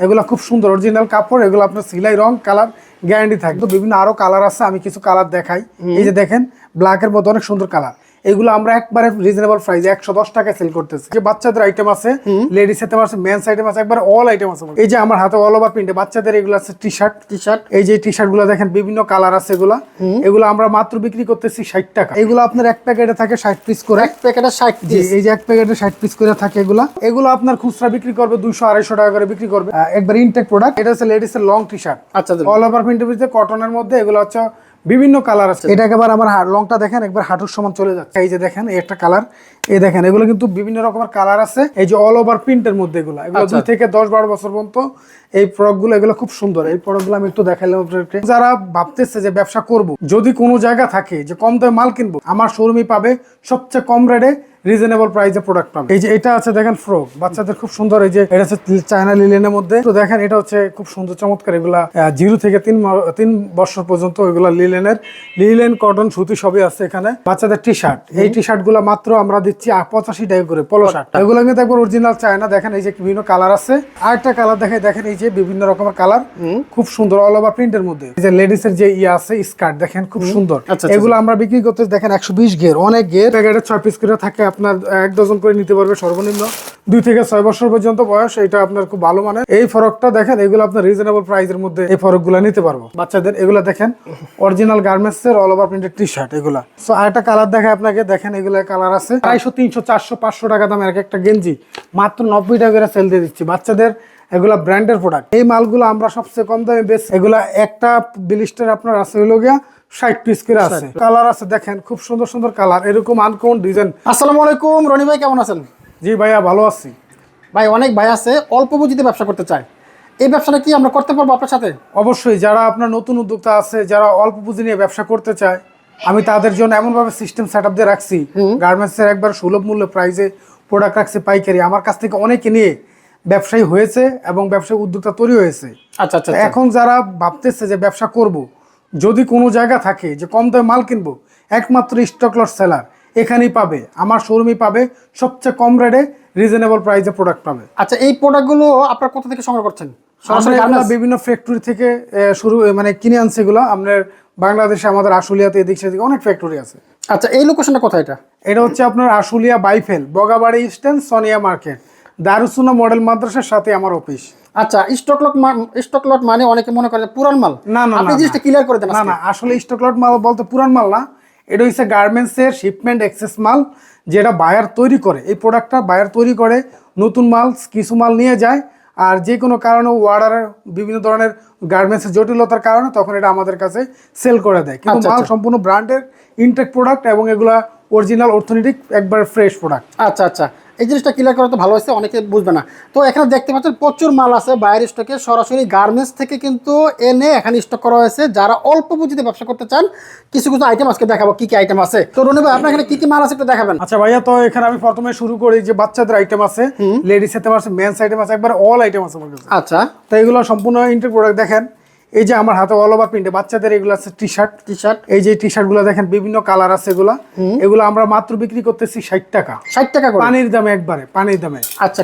এগুলো খুব সুন্দর অরিজিনাল কাপড় এগুলো আপনার সিলাই রং কালার গ্যারান্টি থাকে তো বিভিন্ন আরও কালার আছে আমি কিছু কালার দেখাই। এই যে দেখেন ব্ল্যাক এর মতো অনেক সুন্দর কালার এগুলো আমরা একবারে রিজনেবল প্রাইস একশো দশ টাকায় সেল করতেছি। যে বাচ্চাদের আইটেম আছে লেডিস আইটেম আছে মেন্স আইটেম আছে একবার অল আইটেম আছে। এই যে আমার হাতে অল ওভার প্রিন্টে বাচ্চাদের এগুলো আছে টি শার্ট টি শার্ট এই যে টি শার্টগুলো দেখেন বিভিন্ন কালার আছে এগুলা। এগুলো আমরা মাত্র বিক্রি করতেছি ষাট টাকা। এগুলো আপনার এক প্যাকেটে থাকে ষাট পিস করে। এক প্যাকেটে ষাট জি এই যে এক প্যাকেটে ষাট পিস করে থাকে এগুলা। এগুলো আপনার খুচরা বিক্রি করবে দুইশো আড়াইশো টাকা করে বিক্রি করবে। একবার ইনটেক প্রোডাক্ট এটা হচ্ছে লেডিস এর লং টি শার্ট আচ্ছা। অল ওভার প্রিন্টের ভিতরে কটনের মধ্যে এগুলো হচ্ছে বিভিন্ন কালার আছে। এটা একেবারে আমার লংটা দেখেন একবার হাঁটুর সমান চলে যাচ্ছে। এই যে দেখেন একটা কালার। এই দেখেন এগুলো কিন্তু বিভিন্ন রকমের কালার আছে। এই যে অল ওভার প্রিন্টের মধ্যে এগুলো। এগুলো দুই থেকে দশ বারো বছর পর্যন্ত এই প্রোডাক্টগুলো এগুলো খুব সুন্দর। এই প্রোডাক্টগুলো আমি একটু দেখাইলাম আপনাদেরকে। যারা ভাবতেছে যে ব্যবসা করব যদি কোনো জায়গা থাকে যে কম দামে মাল কিনবো আমার শোরুমই পাবে সবচেয়ে কম রেটে রিজনেবল প্রাইসে প্রোডাক্ট পাবে এই যে এটা আছে দেখেন ফ্রক বাচ্চাদের খুব সুন্দর এই যে এটা হচ্ছে চায়না লিলেনের মধ্যে। তো দেখেন এটা হচ্ছে খুব সুন্দর চমৎকার এগুলা জিরো থেকে তিন তিন বছর পর্যন্ত এগুলা লিলেনের লিলেন কটন সুতি সবই আছে এখানে। বাচ্চাদের টি শার্ট এই টি শার্টগুলা মাত্র আমরা দিচ্ছি পঁচাশি টাকা করে পলো শার্ট এগুলো কিন্তু একবার অরিজিনাল চায়না দেখেন এই যে বিভিন্ন কালার আছে। আরেকটা কালার দেখে দেখেন এই যে বিভিন্ন রকমের কালার খুব সুন্দর অল ওভার প্রিন্টের মধ্যে। এই যে লেডিস এর যে ইয়ে আছে স্কার্ট দেখেন খুব সুন্দর। আচ্ছা, আচ্ছা, এগুলো আমরা বিক্রি করতে দেখেন একশো বিশ গের অনেক গের প্যাকেটে ছয় পিস করে থাকে আপনার এক ডজন করে নিতে পারবে সর্বনিম্ন। দুই থেকে ছয় বছর পর্যন্ত বয়স, এটা আপনার খুব ভালো মানে এই ফরকটা দেখেন, এগুলো আপনার রিজনেবল প্রাইসের মধ্যে এই ফরকগুলা নিতে পারব। বাচ্চাদের, এগুলো দেখেন অরিজিনাল গার্মেন্টস এর all over printed T shirt এগুলা। সো আরেকটা কালার দেখায় আপনাকে, দেখেন এগুলো কালার আছে। আড়াইশো, তিনশো, চারশো, পাঁচশো টাকা দামের এক একটা গেঞ্জি। মাত্র নব্বই টাকা করে সেল দিয়ে দিচ্ছি। বাচ্চাদের এগুলা ব্র্যান্ডের প্রোডাক্ট এই মালগুলো আমরা সবচেয়ে কম দামে বেশ এগুলা একটা বিলিস্টার আপনার আছে হইল গিয়া ষাট পিস করে আছে। কালার আছে দেখেন খুব সুন্দর সুন্দর কালার এরকম আনকমন ডিজাইন আসসালামু আলাইকুম রনি ভাই কেমন আছেন? জি ভাইয়া ভালো আছি। ভাই অনেক ভাই আছে অল্প পুঁজিতে ব্যবসা করতে চায়। এই ব্যবসাটা কি আমরা করতে পারব আপনার সাথে? অবশ্যই যারা আপনার নতুন উদ্যোক্তা আছে যারা অল্প পুঁজি নিয়ে ব্যবসা করতে চায় আমি তাদের জন্য এমনভাবে সিস্টেম সেট আপ দিয়ে রাখছি। গার্মেন্টসের একবার সুলভ মূল্য প্রাইজে প্রোডাক্ট রাখছি পাইকারি। আমার কাছ থেকে অনেকে নিয়ে ব্যবসায়ী হয়েছে এবং ব্যবসায়ী উদ্যোক্তা তৈরি হয়েছে। আচ্ছা আচ্ছা আচ্ছা। এখন যারা ভাবতেছে যে ব্যবসা করব যদি কোনো জায়গা থাকে যে কম দামে মাল কিনবো একমাত্র স্টক লট সেলার এখানেই পাবে আমার শোরুমই পাবে সবচেয়ে কম রেটে রিজনেবল প্রাইসে প্রোডাক্ট পাবে। আচ্ছা এই প্রোডাক্টগুলো আপনার কোথা থেকে সংগ্রহ করছেন? আমরা? বিভিন্ন ফ্যাক্টরি থেকে শুরু মানে কিনে আনছে এগুলো। আপনার বাংলাদেশে আমাদের আশুলিয়াতে এদিক সেদিকে অনেক ফ্যাক্টরি আছে। আচ্ছা এই লোকেশনটা কোথায় এটা? এটা হচ্ছে আপনার Ashulia বাইফেল Bogabari stand Sonia market Darusuna model মাদ্রাসার সাথে আমার অফিস। আচ্ছা স্টক লট স্টক লট মানে অনেকে মনে করে পুরান মাল? না না আপনি জিনিসটা ক্লিয়ার করে দেন না না আসলে স্টক লট মাল বলতে পুরান মাল না। এটা হচ্ছে গার্মেন্টস এর শিপমেন্ট এক্সেস মাল যেটা বায়ার তৈরি করে। এই প্রোডাক্টটা বায়ার তৈরি করে নতুন মাল কিছু মাল নিয়ে যায় আর যে কোনো কারণে ওয়ার্ডারের বিভিন্ন ধরনের গার্মেন্টসের জটিলতার কারণে তখন এটা আমাদের কাছে সেল করে দেয়। কিন্তু আচ্ছা, মাল সম্পূর্ণ ব্র্যান্ডের ইনটেক প্রোডাক্ট এবং এগুলা অরিজিনাল অর্থনৈতিক একবার ফ্রেশ প্রোডাক্ট আচ্ছা আচ্ছা। এই জিনিসটা ক্লিয়ার করা তো ভালো হয়েছে অনেকে বুঝবে না। তো এখানে দেখতে পাচ্ছেন প্রচুর মাল আছে বাইরের স্টকে সরাসরি গার্মেন্টস থেকে কিন্তু এনে এখানে স্টক করা হয়েছে। যারা অল্প পুঁজিতে ব্যবসা করতে চান কিছু কিছু আইটেম আজকে দেখাবো কি কি আইটেম আছে। তো রনি ভাই আপনার এখানে কি কি মাল আছে একটু দেখাবেন। আচ্ছা ভাইয়া তো এখানে আমি প্রথমে শুরু করি যে বাচ্চাদের আইটেম আছে লেডিস আইটেম আছে মেন্স আইটেম আছে একবার অল আইটেম আছে আমার কাছে। আচ্ছা। তো এগুলো সম্পূর্ণ ইন্টার প্রোডাক্ট দেখেন। এই যে আমার হাতে অল ওভার প্রিন্টে বাচ্চাদের এগুলো আছে টি শার্ট টি শার্ট এই যে টি শার্টগুলো দেখেন বিভিন্ন কালার আছে এগুলা। এগুলো আমরা মাত্র বিক্রি করতেছি ষাট টাকা। ষাট টাকা পানির দামে একবারে পানির দামে। আচ্ছা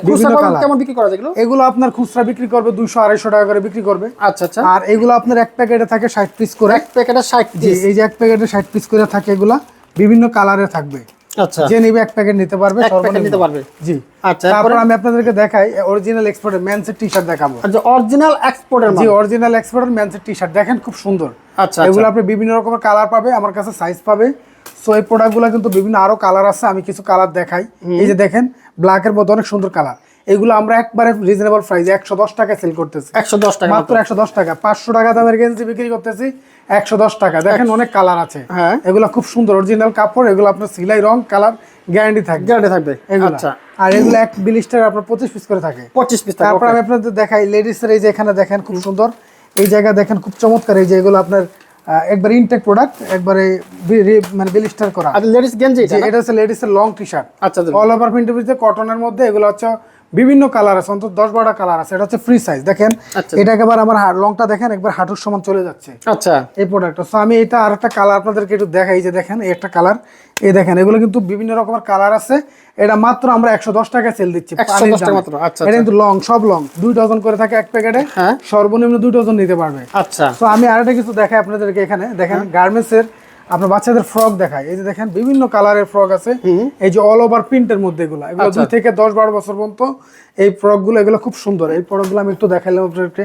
কেমন বিক্রি করা যায় এগুলো? এগুলো আপনার খুচরা বিক্রি করবে দুইশো আড়াইশো টাকা করে বিক্রি করবে। আচ্ছা আচ্ছা। আর এগুলো আপনার এক প্যাকেটে থাকে ষাট পিস করে। এক প্যাকেটে ষাট জি, এই যে এক প্যাকেটে ষাট পিস করে থাকে এগুলা বিভিন্ন কালারে থাকবে। আচ্ছা। যে নিবে এক প্যাকেট নিতে পারবে সর্বনিম্ন। নিতে পারবে। জি। আচ্ছা তারপর আমি আপনাদেরকে দেখাই অরিজিনাল এক্সপোর্টের মেন্সের টি শার্ট দেখাবো। আচ্ছা অরিজিনাল এক্সপোর্টের জি অরিজিনাল এক্সপোর্টের মেন্সের টি শার্ট দেখেন খুব সুন্দর। আচ্ছা এগুলো আপনি বিভিন্ন রকমের কালার পাবে আমার কাছে সাইজ পাবে। সো এই প্রোডাক্টগুলো কিন্তু বিভিন্ন আরও কালার আছে আমি কিছু কালার দেখাই। এই যে দেখেন ব্ল্যাকের মধ্যে অনেক সুন্দর কালার এগুলো আমরা একবারে রিজনেবল প্রাইস একশো দশ টাকায় সেল করতেছি। একশো দশ টাকা মাত্র একশো দশ টাকা। পাঁচশো টাকা দামের গেঞ্জি বিক্রি করতেছি। একশো দশ টাকা। দেখেন অনেক কালার আছে। হ্যাঁ। এগুলো খুব সুন্দর অরিজিনাল কাপড় এগুলো আপনার সিলাই রং কালার গ্যারান্টি থাকবে। গ্যারান্টি থাকবে আচ্ছা। আর এগুলো এক বিলিস্টার আপনার পঁচিশ পিস করে থাকে। পঁচিশ পিস তারপর আমি আপনাদের দেখাই লেডিসের এই যে এখানে দেখেন খুব সুন্দর। এই জায়গা দেখেন খুব চমৎকার এই যে এগুলো আপনার একবার ইনটেক প্রোডাক্ট একবারে মানে বিলিস্টার করা। আচ্ছা লেডিস গেঞ্জি এটা হচ্ছে লেডিসের লং টি শার্ট আচ্ছা অল ওভার প্রিন্টের ভিতরে কটনের মধ্যে এগুলো হচ্ছে বিভিন্ন কালার আছে অন্তত দশ বারোটা কালার আছে। এটা হচ্ছে ফ্রি সাইজ দেখেন? আচ্ছা। এটা একেবারে আমার লংটা দেখেন একবার হাঁটুর সমান চলে যাচ্ছে। আচ্ছা। এই প্রোডাক্টটা সো আমি এটা আর একটা কালার আপনাদেরকে একটু দেখাই যে দেখেন এই একটা কালার এই দেখেন এগুলো কিন্তু বিভিন্ন রকমের কালার আছে। এটা মাত্র আমরা একশো দশ টাকা সেল দিচ্ছি 110 পানির টাকা দামে। মাত্র, আচ্ছা, এটা কিন্তু লং সব লং দুই ডজন করে থাকে এক প্যাকেটে হ্যাঁ। সর্বনিম্ন দুই ডজন নিতে পারবে। আচ্ছা। তো আমি আর একটা কিছু দেখাই আপনাদেরকে এখানে। দেখেন গার্মেন্টস এর আপনার বাচ্চাদের ফ্রক দেখায়। এই যে দেখেন বিভিন্ন কালারের ফ্রক আছে। এই যে অল ওভার প্রিন্টের মধ্যে এগুলো। এগুলো আচ্ছা। দুই থেকে দশ বারো বছর পর্যন্ত এই ফ্রকগুলো এগুলো খুব সুন্দর। এই প্রোডাক্টগুলো আমি একটু দেখাইলাম আপনাদেরকে।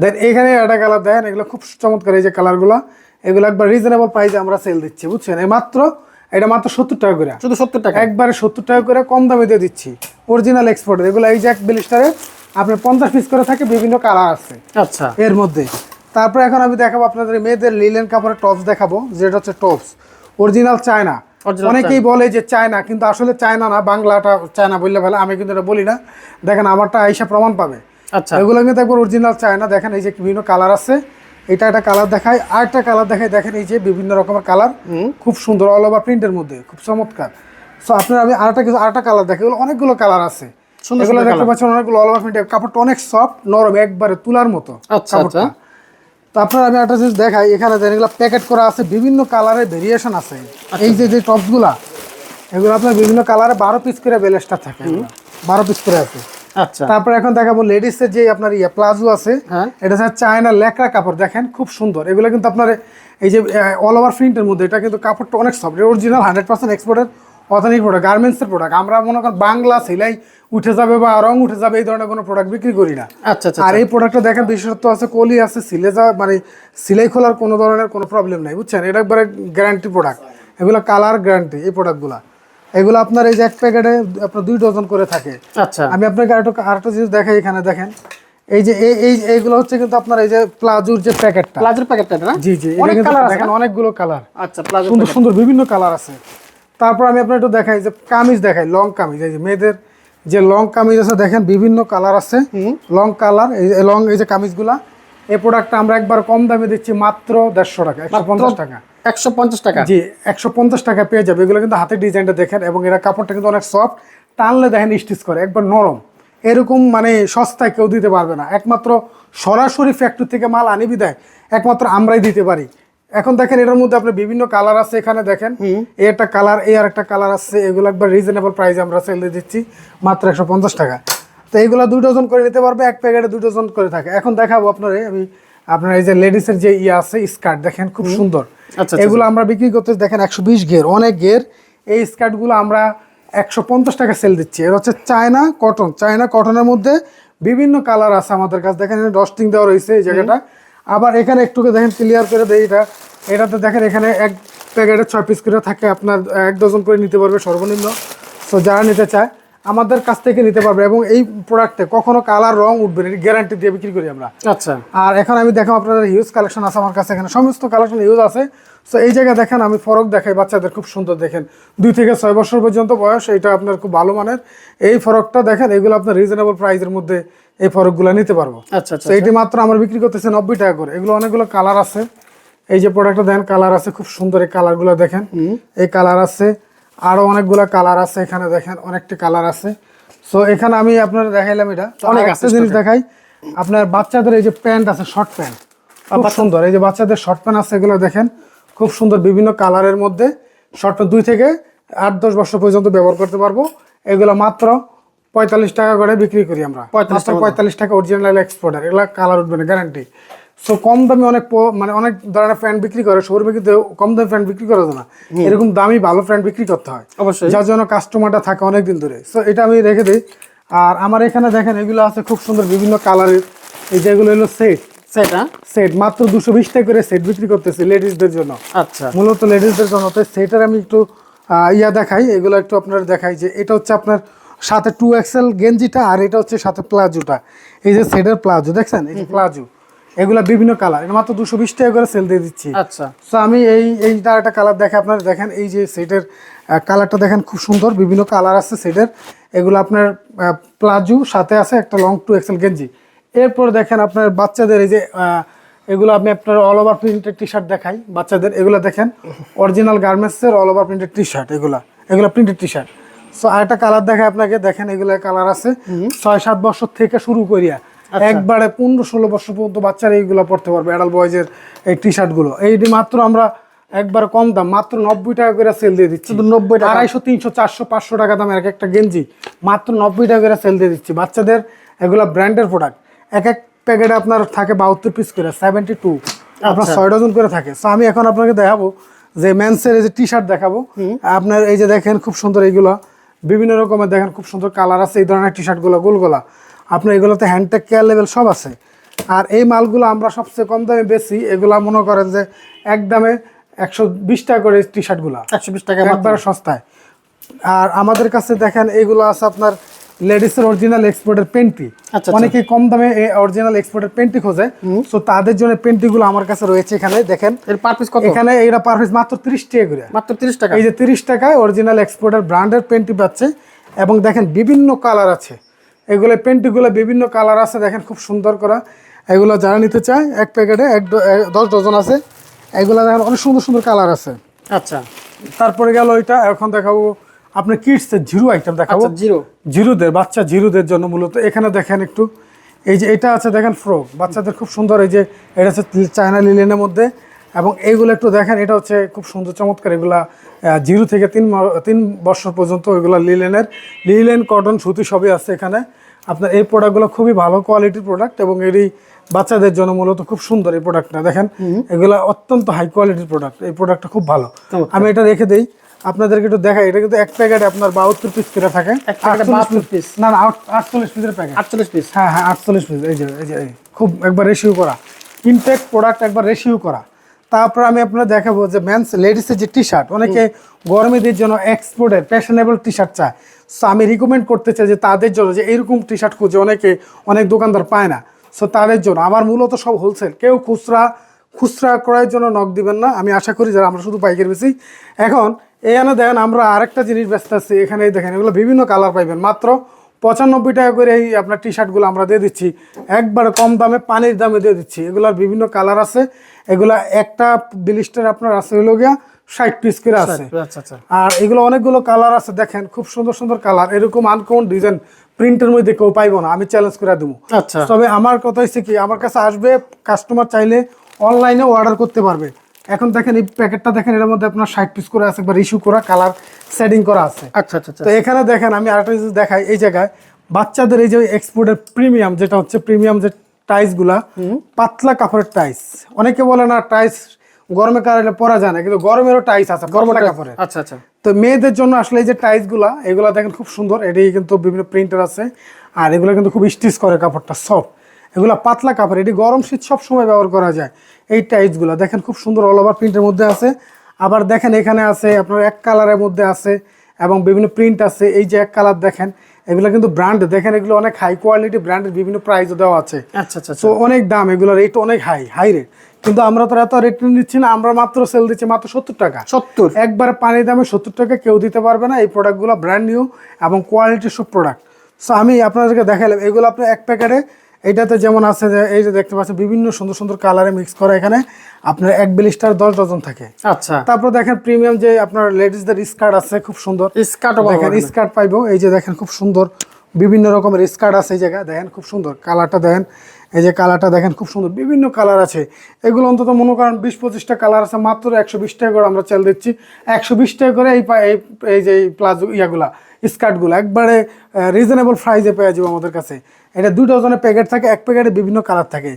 দেন এখানে একটা কালার দেখেন এগুলো খুব চমৎকার এই যে কালারগুলো। এগুলো একবার রিজনেবল প্রাইসে আমরা সেল দিচ্ছি বুঝছেন? এই মাত্র এটা মাত্র সত্তর টাকা করে। শুধু সত্তর টাকা? একবারে সত্তর টাকা করে কম দামে দিয়ে দিচ্ছি। অরিজিনাল এক্সপোর্ট এগুলো এই যে এক বিলিস্টারে আপনার পঞ্চাশ পিস করে থাকে বিভিন্ন কালার আছে। আচ্ছা। এর মধ্যে। তারপরে এখন আমি দেখাবো আপনাদের মেয়েদের লিলেন কাপড়ের টপস দেখাবো যেটা হচ্ছে টপস অরিজিনাল চায়না অনেকেই বলে যে চায়না কিন্তু আসলে চায়না না বাংলাটা চায়না বললে ভালো আমি কিন্তু এটা বলি না। দেখেন আমারটা আইসা প্রমাণ পাবে। আচ্ছা। এগুলো কিন্তু একবার অরিজিনাল চায়না দেখেন এই যে বিভিন্ন কালার আছে। এটা একটা কালার দেখায় আর একটা কালার দেখায় দেখেন এই যে বিভিন্ন রকমের কালার খুব সুন্দর অল ওভার প্রিন্টের মধ্যে খুব চমৎকার। সো আপনার আমি আরেকটা কিছু আরেকটা কালার দেখে। এগুলো অনেকগুলো কালার আছে। সুন্দর এগুলো দেখতে পাচ্ছেন অনেকগুলো অল ওভার প্রিন্টের কাপড়টা অনেক সফট নরম একবারে তুলার মতো আচ্ছা, কাপড়টা। আপনার আমি একটা জিনিস দেখাই এখানে এগুলো প্যাকেট করা আছে বিভিন্ন কালারের ভেরিয়েশন আছে। আচ্ছা। এই যে যে টপসগুলা এগুলো আপনার বিভিন্ন কালারে বারো পিস করে বেলেসটা থাকে। বারো পিস করে আছে। আচ্ছা। তারপরে এখন দেখাবো লেডিসের যে আপনার ইয়ে প্লাজো আছে। হ্যাঁ। এটা হচ্ছে চায়না লেকড়া কাপড় দেখেন খুব সুন্দর। এগুলো কিন্তু আপনার এই যে অল ওভার প্রিন্টের মধ্যে এটা কিন্তু কাপড়টা অনেক সফট অরিজিনাল হান্ড্রেড পার্সেন্ট এক্সপোর্টের অথেনিক প্রোডাক্ট গার্মেন্টসের প্রোডাক্ট আমরা মনে করেন বাংলা সেলাই উঠে যাবে বা রং উঠে যাবে এই ধরনের কোনো প্রোডাক্ট বিক্রি করি না। আচ্ছা আচ্ছা আর এই প্রোডাক্টটা দেখেন বিশেষত্ব আছে কলি আছে সিলে যা মানে সিলাই খোলার কোনো ধরনের কোনো প্রবলেম নাই বুঝছেন? এটা একবারে গ্যারান্টি প্রোডাক্ট এগুলো কালার গ্যারান্টি এই প্রোডাক্টগুলো এগুলো আপনার এই যে এক প্যাকেটে আপনার দুই ডজন করে থাকে। আচ্ছা। আমি আপনাকে আরেকটা আরেকটা জিনিস দেখাই এখানে দেখেন। এই যে এই এই এইগুলো হচ্ছে কিন্তু আপনার এই যে প্লাজুর যে প্যাকেটটা প্লাজোর প্যাকেটটা না? জি জি অনেক কালার দেখেন অনেকগুলো কালার আচ্ছা প্লাজো সুন্দর সুন্দর বিভিন্ন কালার আছে। তারপর আমি আপনার একটু দেখাই যে কামিজ দেখাই লং কামিজ এই যে মেয়েদের যে লং কামিজ আছে দেখেন বিভিন্ন কালার আছে। লং কালার এই লং এই যে কামিজগুলা এই প্রোডাক্টটা আমরা একবার কম দামে দিচ্ছি মাত্র দেড়শো টাকা একশো পঞ্চাশ টাকা। একশো পঞ্চাশ টাকা? জি একশো পঞ্চাশ টাকা পেয়ে যাবে। এগুলো কিন্তু হাতের ডিজাইনটা দেখেন এবং এরা কাপড়টা কিন্তু অনেক সফট টানলে দেখেন স্টিচ করে একবার নরম। এরকম মানে সস্তায় কেউ দিতে পারবে না। একমাত্র সরাসরি ফ্যাক্টরি থেকে মাল আনি বিদায় একমাত্র আমরাই দিতে পারি। এখন দেখেন এটার মধ্যে আপনার বিভিন্ন কালার আছে এখানে দেখেন। এই একটা কালার এই আর একটা কালার আছে এগুলো একবার রিজনেবল প্রাইসে আমরা সেল দিয়ে দিচ্ছি মাত্র একশো পঞ্চাশ টাকা। তো এইগুলো দুই ডজন করে নিতে পারবে এক প্যাকেটে দুই ডজন করে থাকে। এখন দেখাবো আপনার আমি আপনার এই যে লেডিসের যে ইয়ে আছে স্কার্ট দেখেন খুব সুন্দর। আচ্ছা, এগুলো আমরা বিক্রি করতে দেখেন একশো বিশ গের অনেক গের এই স্কার্টগুলো আমরা একশো পঞ্চাশ টাকা সেল দিচ্ছি। এর হচ্ছে চায়না কটন চায়না কটনের মধ্যে বিভিন্ন কালার আছে আমাদের কাছে। দেখেন ডস্টিং দেওয়া রয়েছে এই জায়গাটা। আবার এখানে একটু দেখেন ক্লিয়ার করে দেয় এটা। এটাতে দেখেন এখানে এক প্যাকেটে ছয় পিস করে থাকে আপনার এক ডজন করে নিতে পারবে সর্বনিম্ন। সো যারা নিতে চায় আমাদের কাছ থেকে নিতে পারবে এবং এই প্রোডাক্টে কখনো কালার রং উঠবে না গ্যারান্টি দিয়ে বিক্রি করি আমরা। আচ্ছা। আর এখন আমি দেখাম আপনাদের হিউজ কালেকশন আছে আমার কাছে এখানে। সমস্ত কালেকশন ইউজ আছে। সো এই জায়গায় দেখেন আমি ফরক দেখাই বাচ্চাদের খুব সুন্দর দেখেন। দুই থেকে ছয় বছর পর্যন্ত বয়স এটা আপনার খুব ভালো মানের। এই ফরকটা দেখেন এগুলো আপনার রিজনেবল প্রাইসের মধ্যে এই ফরকগুলো নিতে পারব। আচ্ছা আচ্ছা তো এটি মাত্র আমরা বিক্রি করতেছি নব্বই টাকা করে। এগুলো অনেকগুলো কালার আছে। এই যে প্রোডাক্টটা দেখেন কালার আছে খুব সুন্দর এই কালারগুলো দেখেন। এই কালার আছে আরও অনেকগুলো কালার আছে এখানে দেখেন অনেকটি কালার আছে। সো এখানে আমি আপনার দেখাইলাম এটা। অনেক অনেক আছে জিনিস দেখাই আপনার বাচ্চাদের এই যে প্যান্ট আছে শর্ট প্যান্ট খুব সুন্দর। এই যে বাচ্চাদের শর্ট প্যান্ট আছে এগুলো দেখেন খুব সুন্দর বিভিন্ন কালারের মধ্যে শর্ট প্যান্ট দুই থেকে আট দশ বছর পর্যন্ত ব্যবহার করতে পারব। এগুলো মাত্র পঁয়তাল্লিশ টাকা করে বিক্রি করি আমরা। পঁয়তাল্লিশ টাকা অরিজিনাল এক্সপোর্টার এগুলো কালার উঠবে না গ্যারান্টি সো কম দামে অনেক মানে অনেক ধরনের প্যান্ট বিক্রি করে শোরুমে কিন্তু কম দামে প্যান্ট বিক্রি করা না। এরকম দামি ভালো প্যান্ট বিক্রি করতে হয়। অবশ্যই। যার জন্য কাস্টমারটা থাকে অনেক দিন ধরে। সো এটা আমি রেখে দিই। আর আমার এখানে দেখেন এগুলো আছে খুব সুন্দর বিভিন্ন কালারের এই যেগুলো হলো সেট সেটা সেট মাত্র দুশো বিশ টাকা করে সেট বিক্রি করতেছি লেডিসদের জন্য। আচ্ছা। মূলত লেডিসদের জন্য। তো সেটার আমি একটু ইয়া দেখাই। এগুলো একটু আপনার দেখাই যে এটা হচ্ছে আপনার সাথে টু এক্সেল গেঞ্জিটা আর এটা হচ্ছে সাথে প্লাজোটা এই যে সেটের প্লাজো দেখছেন? এই যে প্লাজো এগুলা বিভিন্ন কালার এটা মাত্র দুশো বিশ টাকা করে সেল দিয়ে দিচ্ছি। আচ্ছা। তো আমি এই এইটা একটা কালার দেখে আপনার দেখেন। এই যে সেটের কালারটা দেখেন খুব সুন্দর। বিভিন্ন কালার আছে সেটের এগুলো আপনার প্লাজো সাথে আছে একটা লং টু এক্সেল গেঞ্জি এরপর দেখেন আপনার বাচ্চাদের এই যে এগুলো আপনি আপনার all over printed T shirt দেখাই। বাচ্চাদের এগুলো দেখেন। অরিজিনাল গার্মেন্টসের all over printed T shirt এগুলো। এগুলো প্রিন্টেড টি শার্ট সো আরেকটা কালার দেখে আপনাকে। দেখেন এগুলো কালার আছে। ছয় সাত বছর থেকে শুরু করিয়া একবারে পনেরো ষোলো বছর পর্যন্ত বাচ্চারা এইগুলো পড়তে পারবে অ্যাডাল বয়েজের এই টি শার্টগুলো। এইটি মাত্র আমরা একবার কম দাম মাত্র নব্বই টাকা করে সেল দিয়ে দিচ্ছি। শুধু 90 টাকা? আড়াইশো তিনশো চারশো পাঁচশো টাকা দামের এক একটা গেঞ্জি মাত্র নব্বই টাকা করে সেল দিয়ে দিচ্ছি। বাচ্চাদের এগুলো ব্র্যান্ডের প্রোডাক্ট এক এক প্যাকেটে আপনার থাকে বাহাত্তর পিস করে সেভেন্টি টু আপনার ছয় ডজন করে থাকে। সো আমি এখন আপনাকে দেখাবো যে মেন্সের এই যে টি শার্ট দেখাবো আপনার এই যে দেখেন খুব সুন্দর এইগুলো। বিভিন্ন রকমের দেখেন খুব সুন্দর কালার আছে এই ধরনের টি শার্টগুলো গোলগোলা। আপনার এগুলোতে হ্যান্ডটেক কেয়ার লেভেল সব আছে। আর এই মালগুলো আমরা সবচেয়ে কম দামে বেশি এগুলা মনে করেন যে এক দামে একশো বিশ টাকা করে টি শার্টগুলো একশো বিশ টাকা একবারে সস্তায়। আর আমাদের কাছে দেখেন এগুলো আছে আপনার লেডিসের অরিজিনাল এক্সপোর্টের পেন্টি। অনেকে কম দামে অরিজিনাল এক্সপোর্টের পেন্টি খোঁজে। সো তাদের জন্য পেন্টিগুলো আমার কাছে রয়েছে এখানে দেখেন। এর পার পিস কত? এখানে এইটা পার পিস মাত্র তিরিশ টাকা করে। মাত্র তিরিশ টাকা। এই যে তিরিশ টাকায় অরিজিনাল এক্সপোর্টের ব্র্যান্ডের পেন্টি পাচ্ছে। এবং দেখেন বিভিন্ন কালার আছে। এগুলো পেন্টিগুলো বিভিন্ন কালার আছে দেখেন খুব সুন্দর করা। এগুলো যারা নিতে চায় এক প্যাকেটে এক দশ ডজন আছে। এগুলো দেখেন অনেক সুন্দর সুন্দর কালার আছে। আচ্ছা। তারপরে গেল ওইটা এখন দেখাবো আপনার কিডসের জিরো আইটেম দেখাবো। আচ্ছা জিরো। জিরোদের বাচ্চা জিরোদের জন্য মূলত। এখানে দেখেন একটু এই যে এটা আছে দেখেন ফ্রক বাচ্চাদের খুব সুন্দর এই যে এটা হচ্ছে চায়না লিলেনের মধ্যে। এবং এইগুলো একটু দেখেন এটা হচ্ছে খুব সুন্দর চমৎকার। এগুলা জিরো থেকে তিন তিন বছর পর্যন্ত ওইগুলা লিলেনের লিলেন কটন সুতি সবই আছে এখানে। আপনার এই প্রোডাক্টগুলো খুবই ভালো কোয়ালিটির প্রোডাক্ট এবং এরই বাচ্চাদের জন্য মূলত খুব সুন্দর এই প্রোডাক্টটা দেখেন এগুলা অত্যন্ত হাই কোয়ালিটির প্রোডাক্ট এই প্রোডাক্টটা খুব ভালো। আমি এটা রেখে দেই। আপনাদেরকে একটু দেখাই এটা কিন্তু এক প্যাকেটে আপনার বাহাত্তর পিস করে থাকে। এক প্যাকেটে 48 72 piece। না না আটচল্লিশ পিসের প্যাকেট আটচল্লিশ পিস হ্যাঁ হ্যাঁ আটচল্লিশ পিস এই যে এই যে খুব একবার রেশিও করা। ইনটেক প্রোডাক্ট একবার রেশিও করা। তারপর আমি আপনার দেখাবো যে মেন্স লেডিসের যে টি শার্ট অনেকে গরমেদের জন্য এক্সপোর্টের ফ্যাশনেবল টি শার্ট চায়। সো আমি রিকমেন্ড করতে চাই যে তাদের জন্য যে এইরকম টি শার্ট খুঁজে অনেকে অনেক দোকানদার পায় না। সো তাদের জন্য। আমার মূলত সব হোলসেল কেউ খুচরা খুচরা ক্রয়ের জন্য নখ দিবেন না। আমি আশা করি যারা আমরা শুধু পাইকারি বেশি এখন এখানে দেখেন আমরা আরেকটা জিনিস ব্যস্ত আছি এখানে দেখেন এগুলো বিভিন্ন কালার পাইবেন। মাত্র পঁচানব্বই টাকা করে এই আপনার টি শার্টগুলো আমরা দিয়ে দিচ্ছি। একবারে কম দামে পানির দামে দিয়ে দিচ্ছি। এগুলোর বিভিন্ন কালার আছে। এগুলা একটা বিলিস্টার আপনার আছে হলো গিয়া ষাট পিস করে আছে। আচ্ছা আচ্ছা। আর এগুলো অনেকগুলো কালার আছে দেখেন খুব সুন্দর সুন্দর কালার এরকম আনকমন ডিজাইন প্রিন্টের মধ্যে কেউ পাইবো না। আমি চ্যালেঞ্জ করে দেবো। আচ্ছা। তবে আমার কথা হচ্ছে কি আমার কাছে আসবে কাস্টমার চাইলে অনলাইনে অর্ডার করতে পারবে। এখন দেখেন এই প্যাকেটটা দেখেন এর মধ্যে আপনার ষাট পিস করে আছে একবার ইস্যু করা কালার সেটিং করা আছে। আচ্ছা আচ্ছা আচ্ছা। তো এখানে দেখেন আমি আরেকটা জিনিস দেখাই এই জায়গায় বাচ্চাদের এই যে এক্সপোর্টের প্রিমিয়াম যেটা হচ্ছে প্রিমিয়াম যে টাইসগুলা পাতলা কাপড়ের টাইস অনেকে বলে না টাইস গরমে কারণে পরা যায় না কিন্তু গরমেরও টাইস আছে গরমের কাপড়ের। আচ্ছা আচ্ছা। তো মেয়েদের জন্য আসলে এই যে টাইসগুলা এগুলা দেখেন খুব সুন্দর এটি কিন্তু বিভিন্ন প্রিন্টার আছে আর এগুলো কিন্তু খুব স্টিচ করে কাপড়টা সফট এগুলা পাতলা কাপড় এটি গরম শীত সব সময় ব্যবহার করা যায়। এই টাইসগুলা দেখেন খুব সুন্দর অল ওভার প্রিন্টের মধ্যে আছে। আবার দেখেন এখানে আছে আপনার এক কালারের মধ্যে আছে এবং বিভিন্ন প্রিন্ট আছে। এই যে এক কালার দেখেন এগুলো কিন্তু ব্র্যান্ড দেখেন এগুলো অনেক হাই কোয়ালিটি ব্র্যান্ডের বিভিন্ন প্রাইসও দেওয়া আছে। আচ্ছা আচ্ছা তো অনেক দাম এগুলোর রেট অনেক হাই হাই রেট কিন্তু আমরা তো এত রেট নিচ্ছি না আমরা মাত্র সেল দিচ্ছি মাত্র সত্তর টাকা। সত্তর? একবার পানির দামে সত্তর টাকা কেউ দিতে পারবে না এই প্রোডাক্টগুলো ব্র্যান্ড নিউ এবং কোয়ালিটি সব প্রোডাক্ট সো আমি আপনাদেরকে দেখালাম এগুলো আপনার এক প্যাকেটে এইটাতে যেমন আছে যে এই যে দেখতে পাচ্ছেন বিভিন্ন সুন্দর সুন্দর কালারে মিক্স করা এখানে। আপনার এক বিলিস্টার দশ ডজন থাকে। আচ্ছা। তারপর দেখেন প্রিমিয়াম যে আপনার লেডিসদের স্কার্ট আছে খুব সুন্দর। স্কার্টও দেখেন স্কার্ট পাইবো। এই যে দেখেন খুব সুন্দর। বিভিন্ন রকমের স্কার্ট আছে এই জায়গায়। দেখেন খুব সুন্দর। কালারটা দেখেন এই যে কালারটা দেখেন খুব সুন্দর। বিভিন্ন কালার আছে। এগুলো অন্তত মনে করেন বিশ পঁচিশটা কালার আছে মাত্র একশো বিশ টাকা করে আমরা চাল দিচ্ছি। একশো বিশ টাকা করে এই এই- যে প্লাজো ইয়াগুলা স্কার্টগুলো একবারে রিজনেবল প্রাইসে পেয়ে যাব আমাদের কাছে। এটা দুই ডজনের প্যাকেট থাকে এক প্যাকেটে বিভিন্ন কালার থাকে।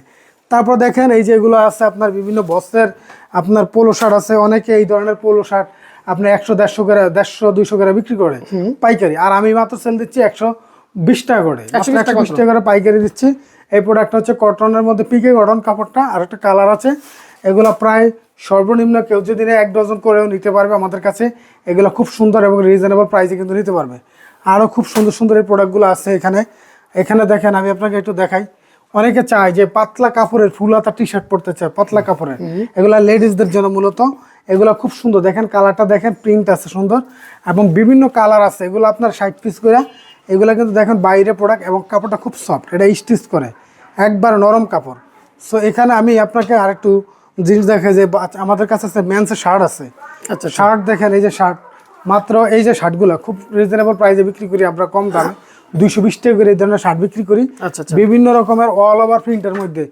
তারপর দেখেন এই যে এগুলো আছে আপনার বিভিন্ন বস্ত্রের আপনার পোলো শার্ট আছে অনেকে এই ধরনের পোলো শার্ট আপনি একশো দেড়শো করে দেড়শো দুইশো করে বিক্রি করে পাইকারি। আর আমি মাত্র সেল দিচ্ছি একশো বিশ টাকা করে। মাত্র 120 টাকা একশো বিশ টাকা করে পাইকারি দিচ্ছি। এই প্রোডাক্টটা হচ্ছে কটনের মধ্যে পিকে কটন কাপড়টা আর একটা কালার আছে। এগুলো প্রায় সর্বনিম্ন কেউ যদি এক ডজন করেও নিতে পারবে আমাদের কাছে। এগুলো খুব সুন্দর এবং রিজনেবল প্রাইসে কিন্তু নিতে পারবে। আরও খুব সুন্দর সুন্দর এই প্রোডাক্টগুলো আছে এখানে। এখানে দেখেন আমি আপনাকে একটু দেখাই। অনেকে চায় যে পাতলা কাপড়ের ফুল হাতা টি শার্ট পরতে চায় পাতলা কাপড়ের এগুলা লেডিসদের জন্য মূলত। এগুলো খুব সুন্দর। দেখেন কালারটা দেখেন প্রিন্ট আছে সুন্দর। এবং বিভিন্ন কালার আছে। এগুলো আপনার ষাট পিস করে এগুলো কিন্তু দেখেন বাইরে প্রোডাক্ট এবং কাপড়টা খুব সফট এটা স্টিচ করে একবার নরম কাপড়। সো এখানে আমি আপনাকে আরেকটু জিনিস দেখে যে আমাদের কাছে আছে মেন্সের শার্ট আছে। আচ্ছা শার্ট দেখেন এই যে শার্ট মাত্র এই যে শার্টগুলো খুব রিজনেবল প্রাইসে বিক্রি করি আমরা কম দামে। দুইশো বিশ টাকা করে এই ধরনের শার্ট বিক্রি করি। আচ্ছা আচ্ছা। বিভিন্ন রকমের অল ওভার প্রিন্টের মধ্যে।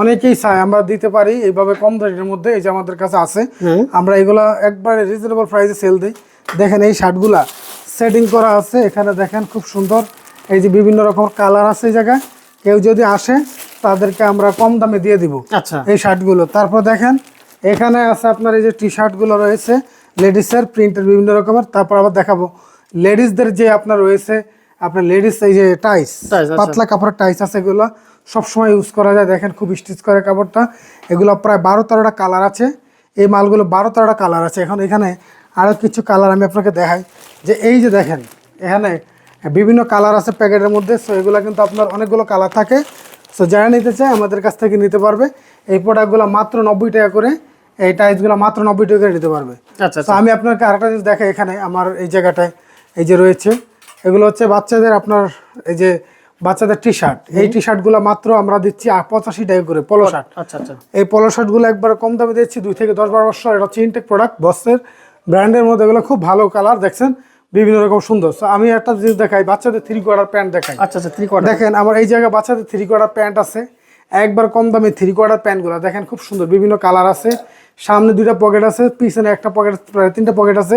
অনেকেই চায় আমরা দিতে পারি এইভাবে কম দামের মধ্যে এই যে আমাদের কাছে আছে। আমরা এগুলো একবারে রিজনেবল প্রাইসে সেল দিই। দেখেন এই শার্টগুলা সেটিং করা আছে এখানে দেখেন খুব সুন্দর। এই যে বিভিন্ন রকম কালার আছে এই জায়গায়। কেউ যদি আসে তাদেরকে আমরা কম দামে দিয়ে দিব আচ্ছা। এই শার্টগুলো। তারপর দেখেন এখানে আছে আপনার এই যে টি শার্টগুলো রয়েছে লেডিসের প্রিন্টের বিভিন্ন রকমের। তারপর আবার দেখাবো লেডিসদের যে আপনার রয়েছে আপনার লেডিস এই যে টাইস আচ্ছা। পাতলা কাপড়ের টাইস আছে এগুলো সবসময় ইউজ করা যায়। দেখেন খুব স্টিচ করে কাপড়টা। এগুলো প্রায় বারো তেরোটা কালার আছে। এই মালগুলো বারো তেরোটা কালার আছে। এখন এখানে আরও কিছু কালার আমি আপনাকে দেখাই। যে এই যে দেখেন এখানে বিভিন্ন কালার আছে প্যাকেটের মধ্যে সো এগুলো কিন্তু আপনার অনেকগুলো কালার থাকে। সো যারা নিতে চায় আমাদের কাছ থেকে নিতে পারবে। এই প্রোডাক্টগুলো মাত্র নব্বই টাকা করে এই টাইসগুলো মাত্র নব্বই টাকা করে নিতে পারবে। আচ্ছা তো আমি আপনাকে আরেকটা জিনিস দেখাই এখানে আমার এই জায়গাটায় এই যে রয়েছে। এগুলো হচ্ছে বাচ্চাদের আপনার এই যে বাচ্চাদের টি শার্ট এই টি শার্টগুলো মাত্র আমরা দিচ্ছি পঁচাশি টাকা করে পলো শার্ট আচ্ছা আচ্ছা। এই পলো শার্টগুলো একবার কম দামে দিচ্ছি দুই থেকে দশ বারো বছর এটা হচ্ছে ইনটেক প্রোডাক্ট বসের ব্র্যান্ডের মধ্যে এগুলো খুব ভালো কালার দেখছেন? বিভিন্ন রকম সুন্দর। আমি একটা জিনিস দেখাই বাচ্চাদের থ্রি কোয়ার্টার প্যান্ট দেখাই। আচ্ছা আচ্ছা থ্রি কোয়ার্টার দেখেন আমার এই জায়গায় বাচ্চাদের থ্রি কোয়ার্টার প্যান্ট আছে। একবার কম দামে থ্রি কোয়ার্টার প্যান্টগুলো দেখেন খুব সুন্দর বিভিন্ন কালার আছে। সামনে দুইটা পকেট আছে পিছনে একটা পকেট প্রায় তিনটা পকেট আছে।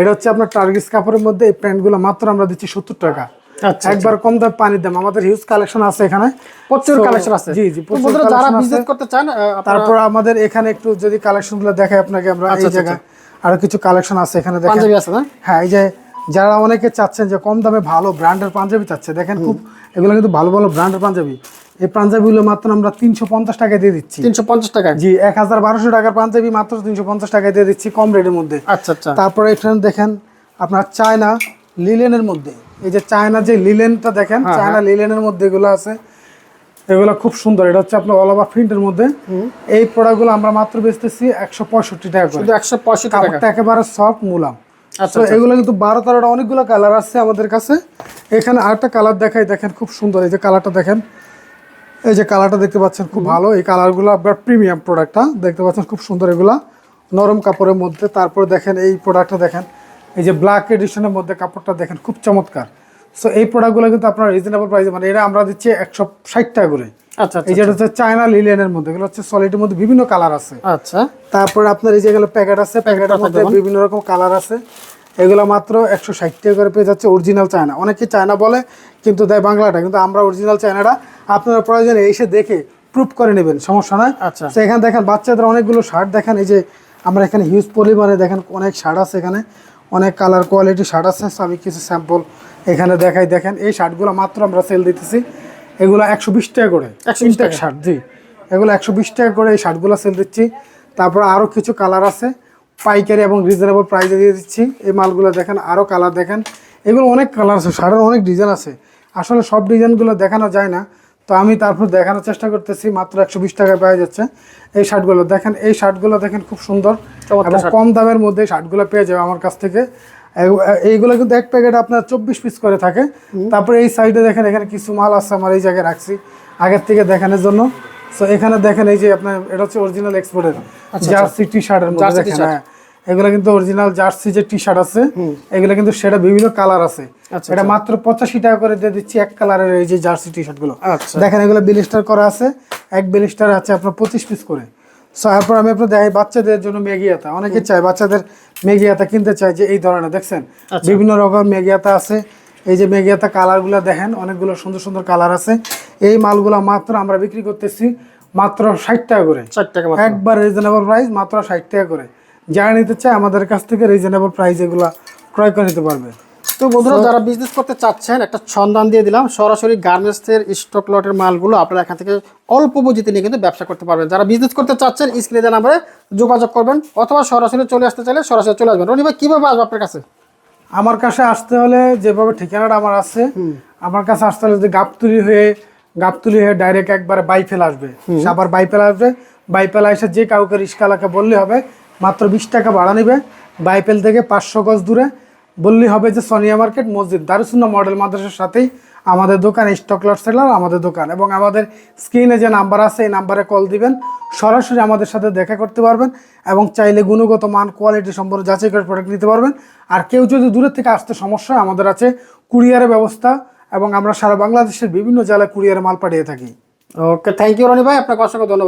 এটা হচ্ছে আপনার টার্গিস কাপড়ের মধ্যে এই প্যান্টগুলো মাত্র আমরা দিচ্ছি সত্তর টাকা। আচ্ছা একবার কম দামে পানির দাম আমাদের হিউজ কালেকশন আছে এখানে। প্রচুর কালেকশন আছে। জি জি প্রচুর যারা বিজনেস করতে চান তারপর আমাদের এখানে একটু যদি কালেকশনগুলো দেখাই আপনাকে আমরা আচ্ছা, এই জায়গায়। আরও কিছু কালেকশন আছে এখানে দেখেন। পাঞ্জাবি আছে না? হ্যাঁ এই যে যারা অনেকে চাচ্ছেন যে কম দামে ভালো ব্র্যান্ডের পাঞ্জাবি চাচ্ছে দেখেন খুব এগুলো কিন্তু ভালো ভালো ব্র্যান্ডের পাঞ্জাবি। এই পাঞ্জাবিগুলো মাত্র আমরা তিনশো পঞ্চাশ টাকায় দিয়ে দিচ্ছি। তিনশো পঞ্চাশ টাকা জি এক হাজার বারোশো টাকার পাঞ্জাবি মাত্র তিনশো পঞ্চাশ টাকায় দিয়ে দিচ্ছি কম রেটের মধ্যে। আচ্ছা আচ্ছা। তারপরে এখানে দেখেন আপনার চায়না লিলেনের মধ্যে। এই যে চায়না যে লিলেনটা দেখেন হ্যাঁ, চায়না লিলেনের মধ্যে এগুলো আছে। এগুলো খুব সুন্দর। এটা হচ্ছে আপনার অল ওভার প্রিন্টের মধ্যে। এই প্রোডাক্টগুলো আমরা মাত্র বেচতেছি একশো পঁয়ষট্টি টাকা করে। শুধু একশো পঁয়ষট্টি টাকা। কাপড়টা একেবারে সফট মুলাম। আচ্ছা, তো এগুলো কিন্তু বারো তেরোটা অনেকগুলো কালার আছে আমাদের কাছে। এখানে আরেকটা কালার দেখাই দেখেন খুব সুন্দর। এই যে কালারটা দেখেন। এই যে কালারটা দেখতে পাচ্ছেন খুব ভালো। এই কালারগুলো আপনার প্রিমিয়াম প্রোডাক্টটা দেখতে পাচ্ছেন খুব সুন্দর এগুলা। নরম কাপড়ের মধ্যে। তারপরে দেখেন এই প্রোডাক্টটা দেখেন। এই যে ব্ল্যাক এডিশনের মধ্যে কাপড়টা দেখেন খুব চমৎকার। সো এই প্রোডাক্টগুলো কিন্তু আপনার রিজনেবল প্রাইসে মানে এটা আমরা দিচ্ছি একশো ষাট টাকা করে। আচ্ছা এই যেটা হচ্ছে চায়না লিলেনের মধ্যে এগুলো হচ্ছে সলিডের মধ্যে বিভিন্ন কালার আছে। আচ্ছা। তারপরে আপনার এই যেগুলো প্যাকেট আছে প্যাকেটের মধ্যে বিভিন্ন রকম কালার আছে। এগুলো মাত্র একশো ষাট টাকা করে পেয়ে যাচ্ছে অরিজিনাল চায়না অনেকে চায়না বলে কিন্তু দেয় বাংলাটা কিন্তু আমরা অরিজিনাল চায়নাটা আপনারা প্রয়োজনে এসে দেখে প্রুফ করে নেবেন সমস্যা নয়। আচ্ছা। এখানে দেখেন বাচ্চাদের অনেকগুলো শার্ট দেখেন এই যে আমরা এখানে হিউজ পরিমাণে দেখেন অনেক শার্ট আছে এখানে। অনেক কালার কোয়ালিটি শার্ট আছে আমি কিছু স্যাম্পল এখানে দেখাই দেখেন এই শার্টগুলো মাত্র আমরা সেল দিতেছি। এগুলো একশো বিশ টাকা করে। 120 ইনটেক শার্ট জি। এগুলো একশো বিশ টাকা করে এই শার্টগুলো সেল দিচ্ছি। তারপর আরও কিছু কালার আছে। পাইকারি এবং রিজনেবল প্রাইসে দিয়ে দিচ্ছি। এই মালগুলো দেখেন আরও কালার দেখেন। এগুলো অনেক কালার আছে শার্টের অনেক ডিজাইন আছে। আসলে সব ডিজাইনগুলো দেখানো যায় না। তো আমি তারপর দেখানোর চেষ্টা করতেছি মাত্র একশো বিশ টাকায় পাওয়া যাচ্ছে। এই শার্টগুলো দেখেন এই শার্টগুলো দেখেন খুব সুন্দর এবং কম দামের মধ্যে শার্টগুলো পেয়ে যাবে আমার কাছ থেকে। এইগুলো কিন্তু এক প্যাকেট আপনার চব্বিশ পিস করে থাকে। তারপরে এই সাইডে দেখেন এখানে কিছু মাল আছে আমার এই জায়গায় রাখছি আগের থেকে দেখানোর জন্য। সো এখানে দেখেন এই যে আপনার এটা হচ্ছে অরিজিনাল এক্সপোর্টের জার্সি টি শার্টের মধ্যে দেখেন হ্যাঁ। এগুলো কিন্তু অরিজিনাল জার্সি যে টি শার্ট আছে এগুলো কিন্তু সেটা বিভিন্ন কালার আছে। আচ্ছা, এটা মাত্র পঁচাশি টাকা করে দিয়ে দিচ্ছি এক কালারের এই যে জার্সি টি শার্টগুলো। আচ্ছা। দেখেন এগুলো বিলিস্টার করা আছে এক বিলিস্টার আছে আপনার পঁচিশ পিস করে। সো এরপর আমি আপনার দেখাই বাচ্চাদের জন্য ম্যাগি আতা। অনেকে চায় বাচ্চাদের ম্যাগি আতা কিনতে চায় যে এই ধরনের দেখছেন? আচ্ছা। বিভিন্ন রকম ম্যাগি আতা আছে। এই যে ম্যাগি আতা কালারগুলো দেখেন অনেকগুলো সুন্দর সুন্দর কালার আছে। এই মালগুলো মাত্র আমরা বিক্রি করতেছি মাত্র ষাট টাকা করে। ষাট টাকা। একবার রিজনেবল প্রাইস মাত্র ষাট টাকা করে। যারা নিতে চায় আমাদের কাছ থেকে রিজনেবল প্রাইস এগুলো ক্রয় করে নিতে পারবে। তো বন্ধুরা যারা বিজনেস করতে চাচ্ছেন একটা সন্ধান দিয়ে দিলাম। সরাসরি গার্মেন্টসের স্টক লটের মালগুলো আপনারা এখান থেকে অল্প পুঁজিতে নিয়ে কিন্তু ব্যবসা করতে পারবেন। যারা বিজনেস করতে চাচ্ছেন স্ক্রিনে দেওয়া নাম্বারে যোগাযোগ করবেন অথবা সরাসরি চলে আসতে চাইলে সরাসরি চলে আসবেন। রনি ভাই কীভাবে আসবে আপনার কাছে? আমার কাছে আসতে হলে যেভাবে ঠিকানাটা আমার আছে আমার কাছে আসতে হলে যদি গাবতুলি হয়ে গাবতুলি হয়ে ডাইরেক্ট একবারে বাইফেল আসবে। আবার বাইফেল আসবে। বাইফেল এসে যে কাউকে রিস্কালাকে বললে হবে মাত্র বিশ টাকা ভাড়া নেবে। বাইফেল থেকে পাঁচশো গজ দূরে বললেই হবে যে সোনিয়া মার্কেট মসজিদ দারুসুন্না মডেল মাদ্রাসার সাথেই আমাদের দোকান স্টক লট সেলার আমাদের দোকান এবং আমাদের স্ক্রিনে যে নাম্বার আছে, এই নাম্বারে কল দিবেন, সরাসরি আমাদের সাথে দেখা করতে পারবেন এবং চাইলে গুণগত মান কোয়ালিটি সম্পর্কে যাচাই করে প্রোডাক্ট নিতে পারবেন। আর কেউ যদি দূরের থেকে আসতে সমস্যা আমাদের আছে কুরিয়ারের ব্যবস্থা এবং আমরা সারা বাংলাদেশের বিভিন্ন জেলায় কুরিয়ারে মাল পাঠিয়ে থাকি। ওকে থ্যাংক ইউ রনি ভাই, আপনাকে অসংখ্য ধন্যবাদ।